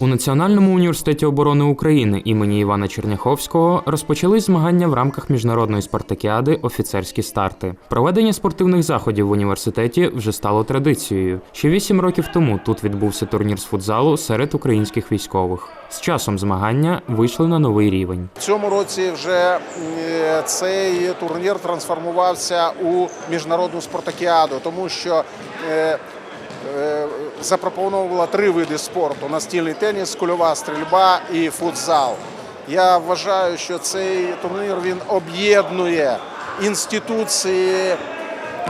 У Національному університеті оборони України імені Івана Черняховського розпочались змагання в рамках міжнародної спартакіади Офіцерські старти. Проведення спортивних заходів в університеті вже стало традицією. Ще вісім років тому тут відбувся турнір з футзалу серед українських військових. З часом змагання вийшли на новий рівень. В цьому році вже е, цей турнір трансформувався у міжнародну спартакіаду, тому що е, е, три види спорту: настільний теніс, кульова стрільба і футзал. Я вважаю, що цей турнір він об'єднує інституції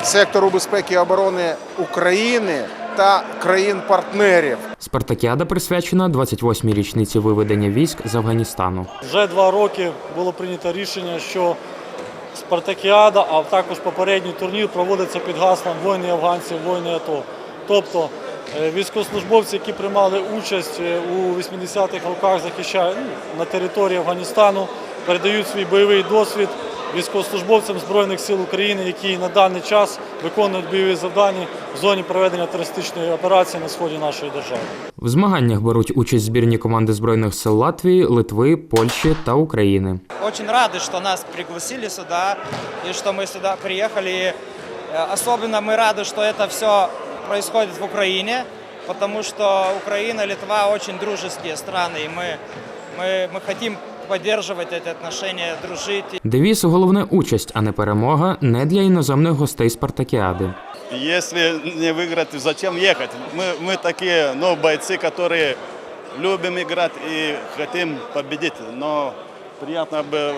сектору безпеки і оборони України та країн-партнерів. Спартакіада присвячена 28-й річниці виведення військ з Афганістану. Вже два роки було прийнято рішення, що Спартакіада, а також попередній турнір проводиться під гаслом воїни афганців, воїни АТО. Тобто е, військовослужбовці, які приймали участь е, у 80-х роках, захищають ну, на території Афганістану, передають свій бойовий досвід військовослужбовцям Збройних сил України, які на даний час виконують бойові завдання в зоні проведення терористичної операції на сході нашої держави. В змаганнях беруть участь збірні команди збройних сил Латвії, Литви, Польщі та України. Очень рады, что нас пригласили сюда и что мы сюда приехали. И, э, Особенно мы рады, что это все происходит в Украине, потому что Украина, Литва очень дружеские страны, и мы, мы, мы хотим поддерживать эти отношения, дружить. Девіз головне участь, а не перемога не для іноземних гостей спартакіади. Если не выиграть, зачем ехать? Мы, мы такие ну, бойцы, которые любим играть и хотим победить. Но приятно бы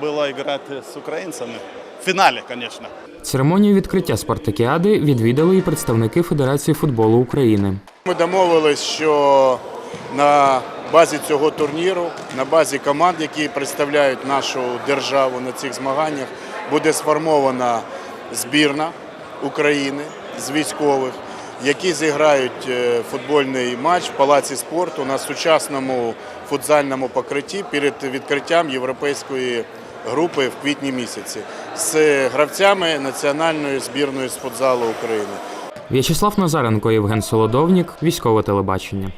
было играть с украинцами. В финале, конечно. Церемонію відкриття спартакіади відвідали і представники Федерації футболу України. Ми домовились, що на базі цього турніру, на базі команд, які представляють нашу державу на цих змаганнях, буде сформована збірна України з військових, які зіграють е, футбольний матч в палаці спорту на сучасному футзальному покритті перед відкриттям європейської групи в квітні місяці з гравцями національної збірної з футзалу України. В'ячеслав Назаренко, Євген Солодовнік, військове телебачення.